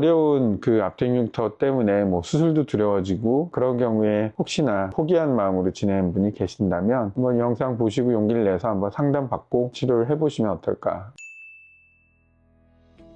어려운 그 앞뒤 흉터 때문에 뭐 수술도 두려워지고 그런 경우에 혹시나 포기한 마음으로 지내는 분이 계신다면 한번 영상 보시고 용기를 내서 한번 상담 받고 치료를 해보시면 어떨까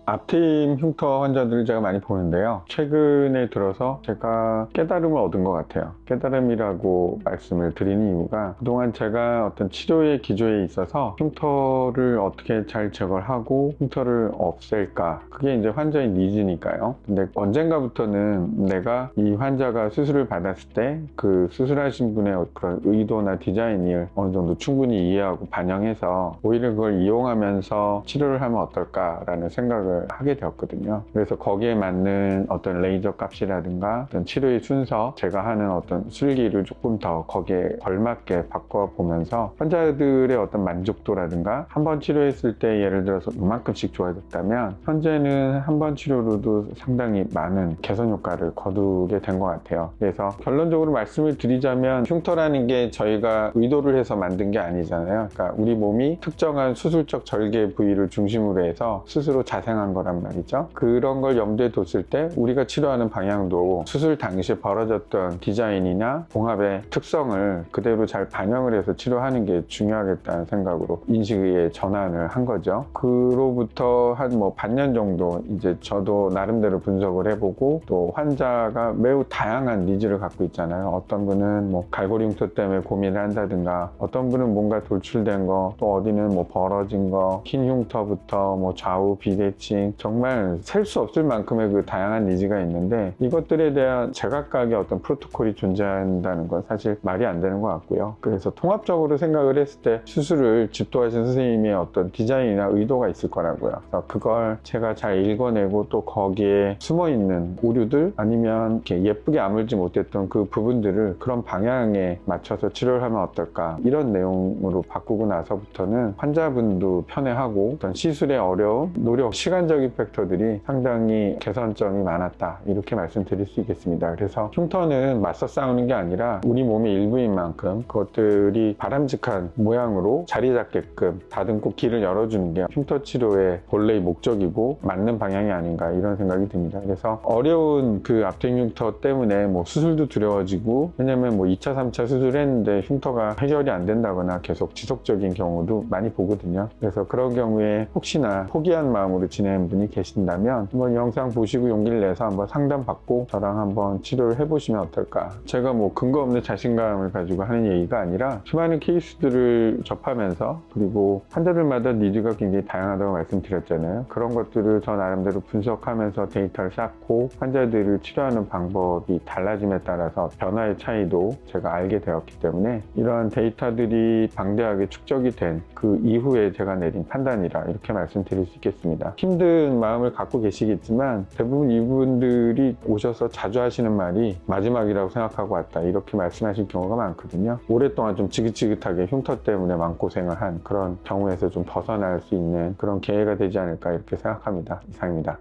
앞트임 흉터 환자들을 제가 많이 보는데요. 최근에 들어서 제가 깨달음을 얻은 것 같아요. 깨달음이라고 말씀을 드리는 이유가 그동안 제가 어떤 치료의 기조에 있어서 흉터를 어떻게 잘 제거를 하고 흉터를 없앨까. 그게 이제 환자의 니즈니까요. 근데 언젠가부터는 내가 이 환자가 수술을 받았을 때 그 수술하신 분의 그런 의도나 디자인을 어느 정도 충분히 이해하고 반영해서 오히려 그걸 이용하면서 치료를 하면 어떨까라는 생각을 하게 되었거든요. 그래서 거기에 맞는 어떤 레이저 값이라든가 어떤 치료의 순서, 제가 하는 어떤 술기를 조금 더 거기에 걸맞게 바꿔보면서 환자들의 어떤 만족도라든가 한 번 치료했을 때 예를 들어서 이만큼씩 좋아졌다면 현재는 한 번 치료로도 상당히 많은 개선 효과를 거두게 된 것 같아요. 그래서 결론적으로 말씀을 드리자면 흉터라는 게 저희가 의도를 해서 만든 게 아니잖아요. 그러니까 우리 몸이 특정한 수술적 절개 부위를 중심으로 해서 스스로 자생 한 거란 말이죠. 그런 걸 염두에 뒀을 때 우리가 치료하는 방향도 수술 당시에 벌어졌던 디자인이나 봉합의 특성을 그대로 잘 반영을 해서 치료하는 게 중요하겠다는 생각으로 인식의 전환을 한 거죠. 그로부터 한 뭐 반년 정도 이제 저도 나름대로 분석을 해보고 또 환자가 매우 다양한 니즈를 갖고 있잖아요. 어떤 분은 뭐 갈고리 흉터 때문에 고민을 한다든가 어떤 분은 뭔가 돌출된 거 또 어디는 뭐 벌어진 거 흰 흉터부터 뭐 좌우 비대칭 정말 셀 수 없을 만큼의 그 다양한 니즈가 있는데 이것들에 대한 제각각의 어떤 프로토콜이 존재한다는 건 사실 말이 안 되는 것 같고요. 그래서 통합적으로 생각을 했을 때 수술을 집도하신 선생님의 어떤 디자인이나 의도가 있을 거라고요. 그래서 그걸 제가 잘 읽어내고 또 거기에 숨어 있는 오류들 아니면 이렇게 예쁘게 아물지 못했던 그 부분들을 그런 방향에 맞춰서 치료를 하면 어떨까 이런 내용으로 바꾸고 나서부터는 환자분도 편해하고 어떤 시술의 어려움, 노력, 시간 적인 팩터들이 상당히 개선점이 많았다 이렇게 말씀드릴 수 있겠습니다. 그래서 흉터는 맞서 싸우는 게 아니라 우리 몸의 일부인 만큼 그것들이 바람직한 모양으로 자리 잡게끔 다듬고 길을 열어주는 게 흉터 치료의 본래의 목적이고 맞는 방향이 아닌가 이런 생각이 듭니다. 그래서 어려운 그 앞뒤 흉터 때문에 뭐 수술도 두려워지고 왜냐면 뭐 2차, 3차 수술했는데 흉터가 해결이 안 된다거나 계속 지속적인 경우도 많이 보거든요. 그래서 그런 경우에 혹시나 포기한 마음으로 지내는 분이 계신다면 한번 영상 보시고 용기를 내서 한번 상담 받고 저랑 한번 치료를 해보시면 어떨까. 제가 뭐 근거 없는 자신감을 가지고 하는 얘기가 아니라 수많은 케이스들을 접하면서 그리고 환자들마다 니즈가 굉장히 다양하다고 말씀드렸잖아요. 그런 것들을 저 나름대로 분석하면서 데이터를 쌓고 환자들을 치료하는 방법이 달라짐에 따라서 변화의 차이도 제가 알게 되었기 때문에 이러한 데이터들이 방대하게 축적이 된 그 이후에 제가 내린 판단이라 이렇게 말씀드릴 수 있겠습니다. 힘든 마음을 갖고 계시겠지만 대부분 이분들이 오셔서 자주 하시는 말이 마지막이라고 생각하고 왔다 이렇게 말씀하실 경우가 많거든요. 오랫동안 좀 지긋지긋하게 흉터 때문에 마음고생을 한 그런 경우에서 좀 벗어날 수 있는 그런 기회가 되지 않을까 이렇게 생각합니다. 이상입니다.